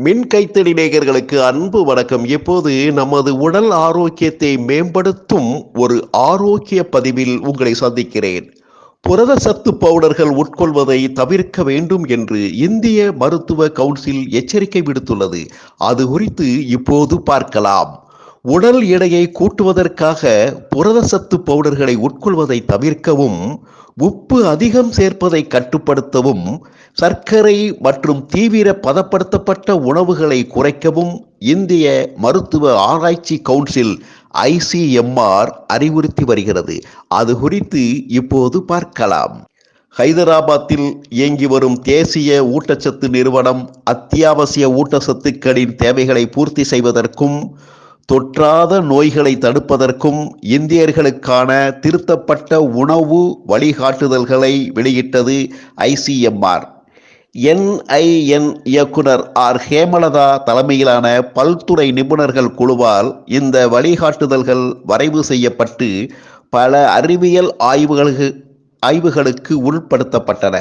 மின் கைத்தடி நேயர்களுக்கு அன்பு வணக்கம். இப்போது நமது உடல் ஆரோக்கியத்தை மேம்படுத்தும் ஒரு ஆரோக்கிய பதிவில் உங்களை சந்திக்கிறேன். புரத சத்து பவுடர்கள் உட்கொள்வதை தவிர்க்க வேண்டும் என்று இந்திய மருத்துவ கவுன்சில் எச்சரிக்கை விடுத்துள்ளது. அது குறித்து இப்போது பார்க்கலாம். உடல் எடையை கூட்டுவதற்காக புரத சத்து பவுடர்களை உட்கொள்வதை தவிர்க்கவும் உப்பு அதிகம் சேர்ப்பதை கட்டுப்படுத்தவும் சர்க்கரை மற்றும் தீவிர பதப்படுத்தப்பட்ட உணவுகளை குறைக்கவும் இந்திய மருத்துவ ஆராய்ச்சி கவுன்சில் ஐசிஎம்ஆர் அறிவுறுத்தி வருகிறது. அது குறித்து இப்போது பார்க்கலாம். ஹைதராபாத்தில் இயங்கி வரும் தேசிய ஊட்டச்சத்து நிறுவனம் அத்தியாவசிய ஊட்டச்சத்துக்களின் தேவைகளை பூர்த்தி செய்வதற்கும் தொற்றாத நோய்களை தடுப்பதற்கும் இந்தியர்களுக்கான திருத்தப்பட்ட உணவு வழிகாட்டுதல்களை வெளியிட்டது ஐசிஎம்ஆர் என்ஐஎன் இயக்குனர் ஆர். ஹேமலதா தலைமையிலான பல்துறை நிபுணர்கள் குழுவால் இந்த வழிகாட்டுதல்கள் வரைவு செய்யப்பட்டு பல அறிவியல் ஆய்வுகளுக்கு ஆய்வுகளுக்கு உட்படுத்தப்பட்டன.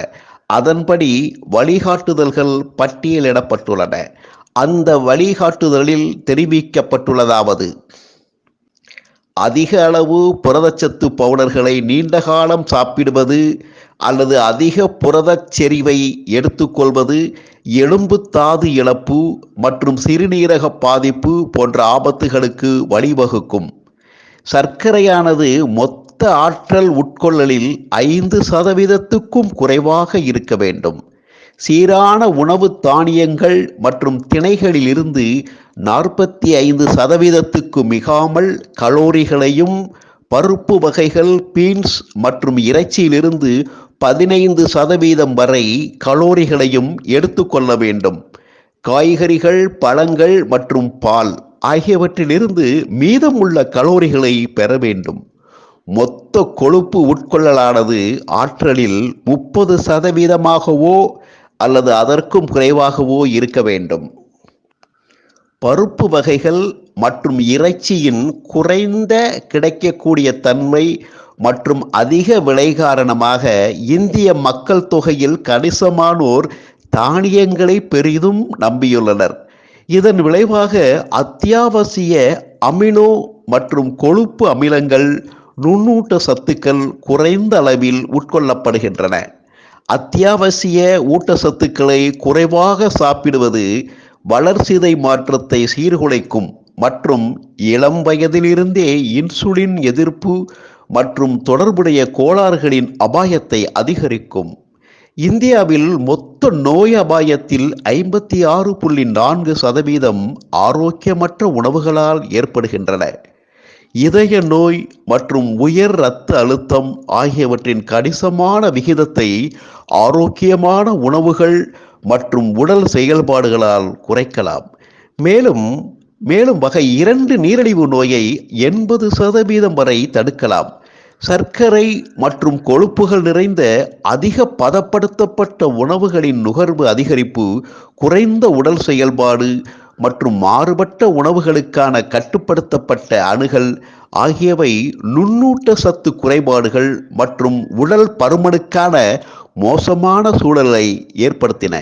அதன்படி வழிகாட்டுதல்கள் பட்டியலிடப்பட்டுள்ளன. அந்த வழிகாட்டுதலில் தெரிவிக்கப்பட்டுள்ளதாவது. அதிக அளவு புரதச்சத்து பவுடர்களை நீண்ட காலம் சாப்பிடுவது அல்லது அதிக புரதச் செறிவை எடுத்துக்கொள்வது எலும்பு தாது இழப்பு மற்றும் சிறுநீரக பாதிப்பு போன்ற ஆபத்துகளுக்கு வழிவகுக்கும். சர்க்கரையானது மொத்த ஆற்றல் உட்கொள்ளலில் ஐந்து சதவீதத்துக்கும் குறைவாக இருக்க வேண்டும். சீரான உணவு தானியங்கள் மற்றும் திணைகளிலிருந்து நாற்பத்தி ஐந்து சதவீதத்துக்கு மிகாமல் கலோரிகளையும் பருப்பு வகைகள் பீன்ஸ் மற்றும் இறைச்சியிலிருந்து பதினைந்து சதவீதம் வரை கலோரிகளையும் எடுத்துக்கொள்ள வேண்டும். காய்கறிகள் பழங்கள் மற்றும் பால் ஆகியவற்றிலிருந்து மீதமுள்ள கலோரிகளை பெற வேண்டும். மொத்த கொழுப்பு உட்கொள்ளலானது ஆற்றலில் முப்பது சதவீதமாகவோ அல்லது அதற்கும் குறைவாகவோ இருக்க வேண்டும். பருப்பு வகைகள் மற்றும் இறைச்சியின் குறைந்த கிடைக்கக்கூடிய தன்மை மற்றும் அதிக விலை காரணமாக இந்திய மக்கள் தொகையில் கணிசமானோர் தானியங்களை பெரிதும் நம்பியுள்ளனர். இதன் விளைவாக அத்தியாவசிய அமினோ மற்றும் கொழுப்பு அமிலங்கள் நுண்ணூட்ட சத்துக்கள் குறைந்த அளவில் உட்கொள்ளப்படுகின்றன. அத்தியாவசிய ஊட்டச்சத்துக்களை குறைவாக சாப்பிடுவது வளர்சிதை மாற்றத்தை சீர்குலைக்கும் மற்றும் இளம் வயதிலிருந்தே இன்சுலின் எதிர்ப்பு மற்றும் தொடர்புடைய கோளாறுகளின் அபாயத்தை அதிகரிக்கும். இந்தியாவில் மொத்த நோய் அபாயத்தில் ஐம்பத்தி ஆறு புள்ளி நான்கு சதவீதம் ஆரோக்கியமற்ற உணவுகளால் ஏற்படுகின்றன. இதய நோய் மற்றும் உயர் இரத்த அழுத்தம் ஆகியவற்றின் கணிசமான விகிதத்தை ஆரோக்கியமான உணவுகள் மற்றும் உடல் செயல்பாடுகளால் குறைக்கலாம். மேலும் மேலும் வகை இரண்டு நீரிழிவு நோயை எண்பது சதவீதம் வரை தடுக்கலாம். சர்க்கரை மற்றும் கொழுப்புகள் நிறைந்த அதிக பதப்படுத்தப்பட்ட உணவுகளின் நுகர்வு அதிகரிப்பு குறைந்த உடல் செயல்பாடு மற்றும் மாறுபட்ட உணவுகளுக்கான கட்டுப்படுத்தப்பட்ட அணுகல் ஆகியவை நுண்ணூட்ட சத்து குறைபாடுகள் மற்றும் உடல் பருமனுக்கான மோசமான சூழலை ஏற்படுத்தின.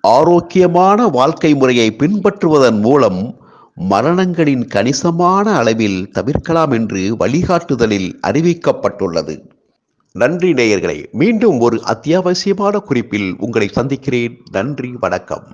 ஆரோக்கியமான வாழ்க்கை முறையை பின்பற்றுவதன் மூலம் மரணங்களின் கணிசமான அளவில் தவிர்க்கலாம் என்று வழிகாட்டுதலில் அறிவிக்கப்பட்டுள்ளது. நன்றி நேயர்களை மீண்டும் ஒரு அத்தியாவசியமான குறிப்பில் உங்களை சந்திக்கிறேன். நன்றி வணக்கம்.